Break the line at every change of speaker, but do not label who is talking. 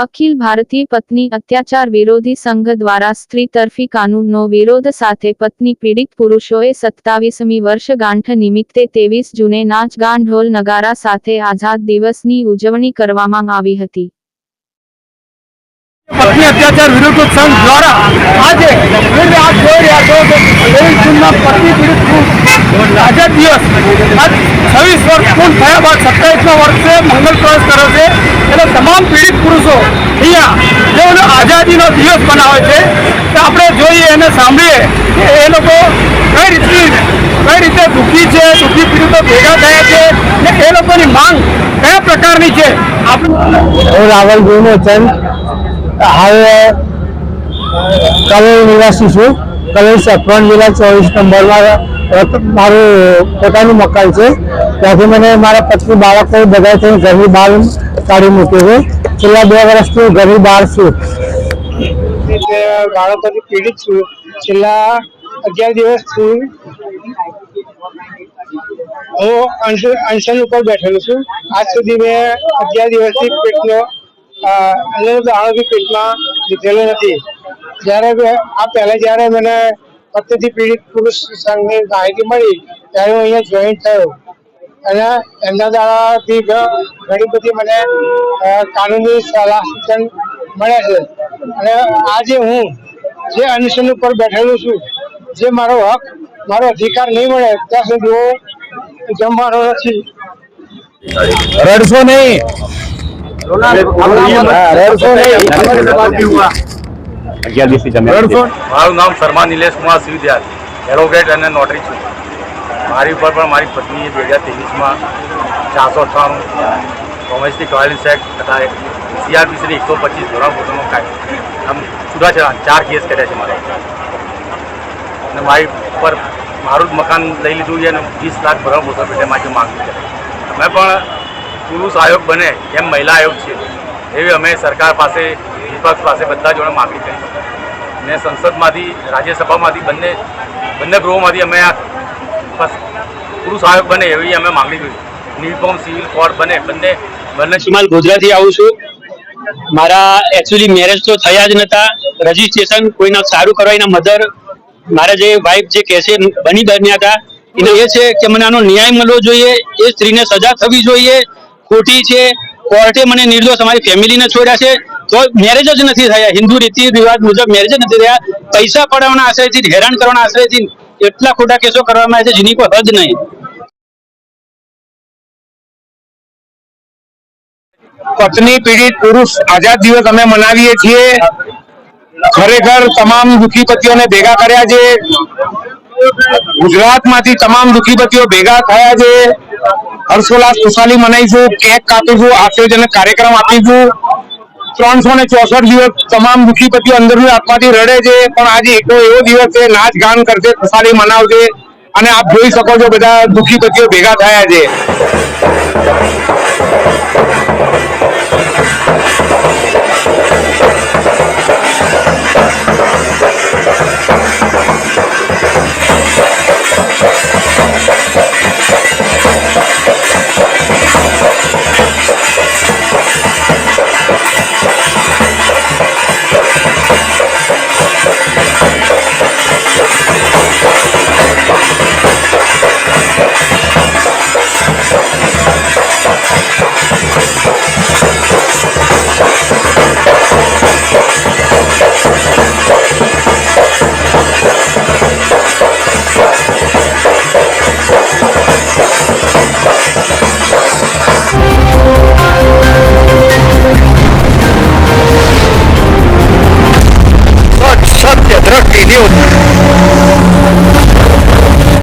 અખિલ ભારતીય પત્ની અત્યાચાર વિરોધી સંઘ દ્વારા સ્ત્રી તરફી કાનૂનનો વિરોધ સાથે પત્ની પીડિત પુરુષોએ સત્તાવીસમી વર્ષગાંઠ નિમિત્તે તેવીસ જૂને નાચગાન ઢોલ નગારા સાથે આઝાદ દિવસની ઉજવણી કરવામાં આવી હતી.
પત્ની અત્યાચાર વિરુદ્ધ સંઘ દ્વારા આજે આપ જોઈ રહ્યા છો કે પત્ની પીડિત આઝાદ દિવસ છવ્વીસ વર્ષ પૂર્ણ થયા બાદ સત્તાવીસમા વર્ષે મંગલ પ્રવેશ કર્યો છે. એટલે તમામ પીડિત પુરુષો અહીંયા જેઓનો આઝાદીનો દિવસ બનાવે છે, તો આપણે જોઈએ અને સાંભળીએ કે એ લોકો કઈ રીતની, કઈ રીતે દુઃખી છે, દુઃખી પીડિતો ભેગા થયા છે ને એ લોકોની માંગ કયા પ્રકારની છે? આપણે
હું રાવલ ગુનો ચંદ, હવે કલોલ નિવાસી છું. કલોલ સફરણ જિલ્લા ચોવીસ નંબરમાં મારું પોતાનું મકાન છે. ત્યાંથી મને મારા પત્ની બાળકો બધા થઈને ઘરની બહાર કાઢી મૂક્યું છે. છેલ્લા બે વર્ષથી હું ઘરની બહાર છું. બાળકોથી પીડિત છું. છેલ્લા અગિયાર દિવસથી હું અનશન ઉપર બેઠેલો છું. આજ સુધી મેં અગિયાર દિવસથી પેટનો અને દાણો પેટમાં લીધેલો નથી. જ્યારે આ પહેલા જ્યારે મને પત્નીથી પીડિત પુરુષ સંઘની માહિતી મળી ત્યારે હું અહીંયા જોઈન થયો. અને એમના દ્વારાથી ઘણી બધી મને કાનૂની સલાહ સૂચન મળ્યા છે. અને આજે હું જે અનશન ઉપર બેઠેલો છું જે મારો હક મારો અધિકાર નહીં મળે ત્યાં સુધી હું જમવાનો નથી. રડશો નહીં. રડશો નહીં.
અગિયાર દિવસથી જમ્યા
મારું નામ શર્મા નિલેશ કુમાર સિવિદ્યાર એડવોકેટ અને નોટરી છું. મારી ઉપર પણ મારી પત્નીએ બે હજાર ત્રેવીસમાં ચારસો અઠ્ઠાણું ડોમેસ્ટિક વાયલન્સ એક્ટ તથા સીઆરપીસીની એકસો પચીસ ધોરણ પોતાનો કાયદો. આમ છૂટાછેડા ચાર કેસ કર્યા છે મારા અને મારી ઉપર મારું જ મકાન લઈ લીધું છે અને વીસ લાખ ભરણ પોષણ પેટે મારી માગ્યું છે. અમે પણ પુરુષ આયોગ બને એમ મહિલા આયોગ છે. એવી અમે સરકાર પાસે વિપક્ષ પાસે બધા જોડે માગણી કરી. ને સંસદમાંથી, રાજ્યસભામાંથી બંને બંને ગૃહોમાંથી અમે આ પુરુષ આયોગ બને એવી અમે માગણી કરી. યુનિફોર્મ, સિવિલ, કોડ બને, બંને બંને
સુમાલ ગોધરાથી આવું છું. મારા એકચ્યુઅલી મેરેજ તો થયા જ નતા. રજીસ્ટ્રેશન કોઈના સારું કરવા એના મધર મારા જે વાઇફ જે કહે છે, બની બન્યા હતા. એને એ છે કે મને આનો ન્યાય મળવો જોઈએ. એ સ્ત્રીને સજા થવી જોઈએ. ખોટી છે. કોર્ટે મને નિર્દોષ, અમારી ફેમિલીને છોડ્યા છે. તો મેરેજ જ નથી થયા. હિન્દુ રીતિ રિવાજ મુજબ મેરેજ નથી થયા. પૈસા પડાવવાના આશ્રયથી હેરાન કરવાના આશ્રયથી એટલા ખોટા કેસો કરવામાં આવે છે, જેની કોઈ હદ નહીં.
પત્ની, પીડિત, પુરુષ, આઝાદ દિવસ અમે મનાવીએ છીએ. ખરેખર તમામ દુઃખી પતિઓને ભેગા કર્યા છે. ગુજરાતમાંથી તમામ દુઃખી પતિઓ ભેગા થયા છે. હર્ષોલ્લાસ ખુશાલી મનાવીશું કેક કાપીશું. આશ્ચર્યજનક કાર્યક્રમ આપીશું. ત્રણસો ને ચોસઠ દિવસ તમામ દુઃખીપતિઓ અંદર અંદરની આત્માથી રડે છે. પણ આજે એકો એવો દિવસ છે, નાચ ગાન કરશે ખુશાલી મનાવશે અને આપ જોઈ શકો છો બધા દુઃખીપતિઓ ભેગા થયા છે. 第六